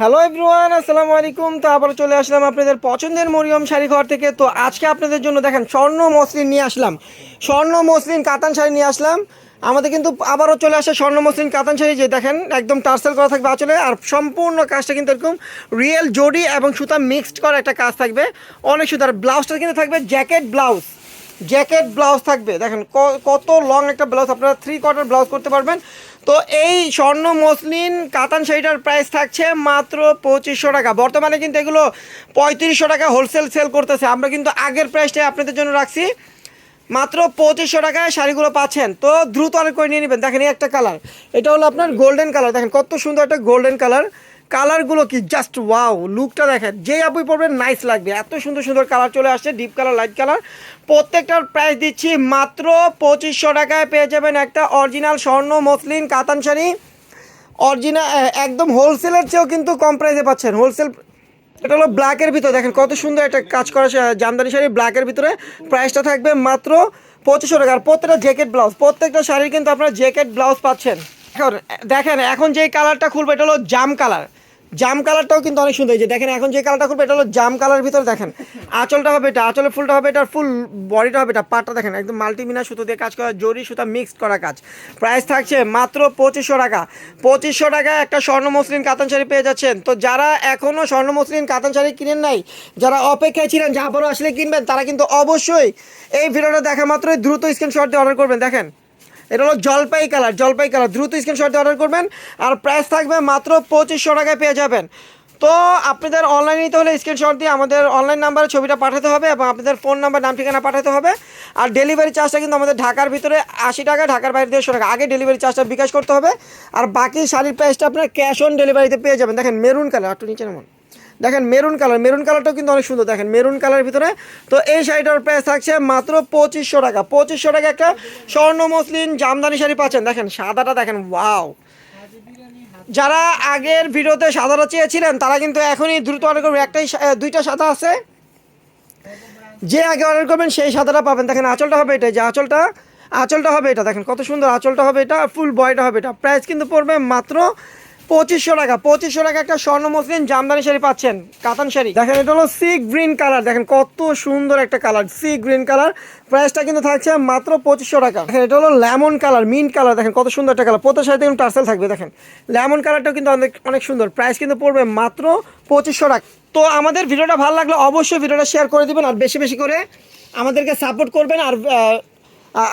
Hello everyone আসসালামু আলাইকুম। তো আবার চলে আসলাম আপনাদের পছন্দের মরিয়ম শাড়ি ঘর থেকে। তো আজকে আপনাদের জন্য দেখেন, স্বর্ণ মসলিন নিয়ে আসলাম। স্বর্ণ মসলিন কাতান শাড়ি নিয়ে আসলাম। আমাদের কিন্তু আবারও চলে আসে স্বর্ণ মসলিন কাতান শাড়ি, যে দেখেন, একদম টার্সেল করা থাকবে আঁচলে। আর সম্পূর্ণ কাজটা কিন্তু এরকম রিয়েল জড়ি এবং সুতা মিক্সড করা একটা কাজ থাকবে। অনেক সুতার ব্লাউজটা কিন্তু থাকবে জ্যাকেট ব্লাউজ জ্যাকেট ব্লাউজ থাকবে। দেখেন কত লং একটা ব্লাউজ আপনারা থ্রি কোয়ার্টার ব্লাউজ করতে পারবেন। তো এই স্বর্ণ মসলিন কাতান শাড়িটার প্রাইস থাকছে মাত্র পঁচিশশো টাকা। বর্তমানে কিন্তু এগুলো পঁয়ত্রিশশো টাকা হোলসেল সেল করতেছে। আমরা কিন্তু আগের প্রাইসটাই আপনাদের জন্য রাখছি। মাত্র পঁচিশশো টাকায় শাড়িগুলো পাচ্ছেন। তো দ্রুত অনেক করে নিয়ে নেবেন। দেখেন এই একটা কালার। এটা হলো আপনার গোল্ডেন কালার দেখেন কত সুন্দর একটা গোল্ডেন কালার কালারগুলো কি? জাস্ট ওয়াও লুকটা দেখেন। যেই আপনি পড়বেন নাইস লাগবে। এত সুন্দর সুন্দর কালার চলে আসছে ডিপ কালার লাইট কালার প্রত্যেকটার প্রাইস দিচ্ছি মাত্র পঁচিশশো টাকায় পেয়ে যাবেন একটা অরিজিনাল স্বর্ণ, মসলিন, কাতান শাড়ি। অরিজিনাল একদম হোলসেলের চেয়েও কিন্তু কম প্রাইসে পাচ্ছেন। হোলসেল এটা হলো ব্ল্যাকের ভিতরে। দেখেন কত সুন্দর একটা কাজ করা জামদানি শাড়ি, ব্ল্যাকের ভিতরে। প্রাইসটা থাকবে মাত্র পঁচিশশো টাকা। আর প্রত্যেকটা জ্যাকেট ব্লাউজ, প্রত্যেকটা শাড়ির কিন্তু আপনারা জ্যাকেট ব্লাউজ পাচ্ছেন। এখন, দেখেন, এখন যে কালারটা খুলবে, এটা হলো জাম কালার। জাম কালারটাও কিন্তু অনেক সুন্দর। যে দেখেন, এখন যে কালারটা খুলবে, এটা হলো জাম কালার ভিতরে দেখেন। আঁচলটা হবে এটা, আঁচলের ফুলটা হবে এটা, ফুল বডিটা হবে এটা, পাটটা দেখেন, একদম মাল্টিমিনা সুতো দিয়ে কাজ করা, জরি সুতা মিক্সড করা কাজ। প্রাইস থাকছে মাত্র পঁচিশশো টাকা। পঁচিশশো টাকা একটা স্বর্ণ মসলিন কাতান শাড়ি পেয়ে যাচ্ছেন। তো যারা এখনও স্বর্ণ মসলিন কাতান শাড়ি কিনেন নাই, যারা অপেক্ষায় ছিলেন, যা আবারও আসলে কিনবেন, তারা কিন্তু অবশ্যই এই ভিডিওটা দেখা মাত্রই দ্রুত স্ক্রিনশট দিয়ে অর্ডার করবেন। দেখেন এটা হলো জলপাই কালার জলপাই কালার। দ্রুত স্ক্রিনশট অর্ডার করবেন। আর প্রাইস থাকবে মাত্র পঁচিশশো টাকায় পেয়ে যাবেন। তো আপনাদের অনলাইনে নিতে হলে স্ক্রিনশট দিয়ে আমাদের অনলাইন নাম্বারে ছবিটা পাঠাতে হবে এবং আপনাদের ফোন নাম্বার নাম, ঠিকানা পাঠাতে হবে। আর ডেলিভারি চার্জটা কিন্তু আমাদের ঢাকার ভিতরে আশি টাকা, ঢাকার বাইরে দেড়শো টাকা। আগে ডেলিভারি চার্জটা বিকাশ করতে হবে। আর বাকি শাড়ির প্রাইসটা আপনার ক্যাশ অন ডেলিভারিতে পেয়ে যাবেন। দেখেন মেরুন কালার একটু নিচে নামান। দেখেন মেরুন কালার, মেরুন কালারটাও কিন্তু অনেক সুন্দর। দেখেন মেরুন কালারের ভিতরে, তো এই শাড়িটার প্রাইস থাকছে মাত্র পঁচিশশো টাকা। পঁচিশশো টাকা একটা স্বর্ণ মসলিন জামদানি শাড়ি পাচ্ছেন। দেখেন সাদাটা দেখেন ওয়াও যারা আগের ভিডিওতে সাদাটা চেয়েছিলেন, তারা কিন্তু এখনই দ্রুত অর্ডার করবেন একটাই দুইটা সাদা আছে। যে আগে অর্ডার করবেন, সেই সাদাটা পাবেন। দেখেন আঁচলটা হবে এটা যে আঁচলটা আঁচলটা হবে এটা। দেখেন কত সুন্দর আঁচলটা হবে এটা ফুল বয়টা হবে এটা। প্রাইস কিন্তু পড়বে মাত্র পঁচিশশো টাকা পঁচিশশো টাকা একটা স্বর্ণ মসলিন জামদানি শাড়ি পাচ্ছেন। কাতান শাড়ি। দেখেন, এটা হলো সি গ্রিন কালার দেখেন, কত সুন্দর একটা কালার সি গ্রিন কালার প্রাইসটা কিন্তু থাকছে মাত্র পঁচিশশো টাকা। দেখেন, এটা হলো লেমন কালার মিন্ট কালার দেখেন, কত সুন্দর একটা কালার প্রত্যেক শাড়িতে কিন্তু টার্সেল থাকবে, দেখেন। লেমন কালারটাও কিন্তু অনেক অনেক সুন্দর। প্রাইস কিন্তু পড়বে মাত্র পঁচিশশো টাকা। তো আমাদের ভিডিওটা ভালো লাগলে অবশ্যই ভিডিওটা শেয়ার করে দিবেন আর বেশি বেশি করে আমাদেরকে সাপোর্ট করবেন আর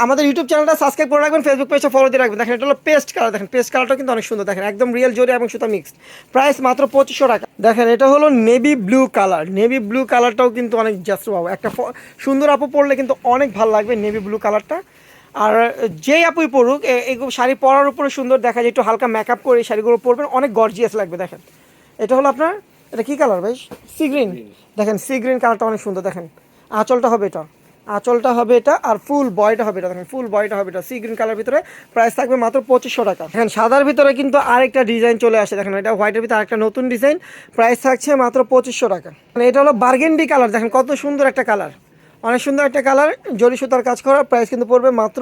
আমাদের ইউটিউব চ্যানেলটা সাবস্ক্রাইব করে রাখবেন ফেসবুক পেজটা ফলো দিয়ে রাখবেন। দেখেন এটা হলো পেস্ট কালার দেখেন পেস্ট কালারটা কিন্তু অনেক সুন্দর। দেখেন একদম রিয়েল জোরে এবং সুতা মিক্সড প্রাইস মাত্র পঁচিশশো টাকা। দেখেন এটা হলো navy blue colour navy blue কালারটাও কিন্তু অনেক জাস্ট পাবো একটা সুন্দর আপু পরলে কিন্তু অনেক ভালো লাগবে নেভি ব্লু কালারটা আর যেই আপুই পড়ুক এগুলো শাড়ি পরার উপরে সুন্দর দেখা যায় একটু হালকা মেকআপ করে এই শাড়িগুলো পরবেন অনেক গর্জিয়াস লাগবে দেখেন। এটা হলো আপনার এটা কি কালার ভাই? সি গ্রিন দেখেন সি গ্রিন কালারটা অনেক সুন্দর দেখেন। আঁচলটা হবে এটা। আঁচলটা হবে এটা আর ফুল বয়টা হবে এটা ফুল বয়টা হবে এটা সি গ্রিন কালার ভিতরে প্রাইস থাকবে মাত্র পঁচিশশো টাকা। দেখেন, সাদার ভিতরে কিন্তু আরেকটা ডিজাইন চলে আসে, দেখেন এটা হোয়াইটের ভিতরে আরেকটা নতুন ডিজাইন প্রাইস থাকছে মাত্র পঁচিশশো টাকা। মানে এটা হলো বার্গেন্ডি কালার দেখেন কত সুন্দর একটা কালার অনেক সুন্দর একটা কালার জরি সুতার কাজ করার প্রাইস কিন্তু পড়বে মাত্র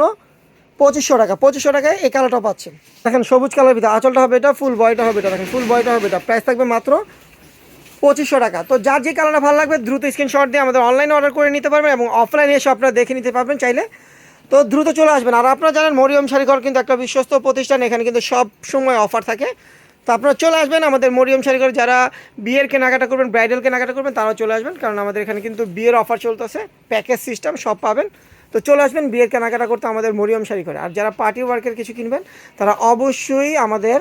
পঁচিশশো টাকা। পঁচিশশো টাকায় এই কালারটা পাচ্ছেন। দেখেন, সবুজ কালার ভিতরে আঁচলটা হবে এটা ফুল বয়টা হবে এটা, দেখেন ফুল বয়টা হবে এটা প্রাইস থাকবে মাত্র পঁচিশশো টাকা। তো যার যে কালারটা ভালো লাগবে, দ্রুত স্ক্রিনশট দিয়ে আমাদের অনলাইনে অর্ডার করে নিতে পারবেন এবং অফলাইনে এসে আপনারা দেখে নিতে পারবেন চাইলে। তো দ্রুত চলে আসবেন। আর আপনারা জানেন, মরিয়ম শাড়িঘর কিন্তু একটা বিশ্বস্ত প্রতিষ্ঠান, এখানে কিন্তু সব সময় অফার থাকে। তো আপনারা চলে আসবেন আমাদের মরিয়ম শাড়িঘর, যারা বিয়ের কেনাকাটা করবেন ব্রাইডাল কেনাকাটা করবেন, তারাও চলে আসবেন। কারণ আমাদের এখানে কিন্তু বিয়ের অফার চলতেছে প্যাকেজ সিস্টেম সব পাবেন। তো চলে আসবেন বিয়ের কেনাকাটা করতে আমাদের মরিয়ম শাড়ি করে আর যারা পার্টি ওয়ার্কের কিছু কিনবেন, তারা অবশ্যই আমাদের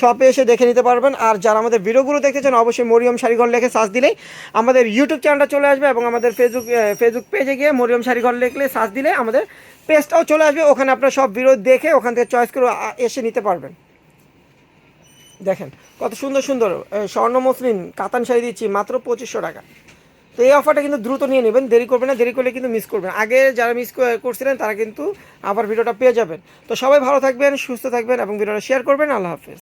শপে এসে দেখে নিতে পারবেন। আর যারা আমাদের ভিডিওগুলো দেখতে চান, অবশ্যই মরিয়ম শাড়িঘর লেখে সার্চ দিলেই আমাদের ইউটিউব চ্যানেলটা চলে আসবে এবং আমাদের ফেসবুক ফেসবুক পেজে গিয়ে মরিয়ম শাড়িঘর লিখলে সার্চ দিলে আমাদের পেজটাও চলে আসবে। ওখানে আপনার সব ভিডিও দেখে ওখান থেকে চয়েস করে এসে নিতে পারবেন। দেখেন, কত সুন্দর সুন্দর স্বর্ণ মসলিন কাতান শাড়ি দিচ্ছি, মাত্র পঁচিশশো টাকা। তো এই অফারটা কিন্তু দ্রুত নিয়ে নেবেন, দেরি করবেন না, দেরি করলে কিন্তু মিস করবেন আগে যারা মিস করছিলেন, তারা কিন্তু আবার ভিডিওটা পেয়ে যাবেন। তো সবাই ভালো থাকবেন, সুস্থ থাকবেন এবং ভিডিওটা শেয়ার করবেন। আল্লাহ হাফেজ।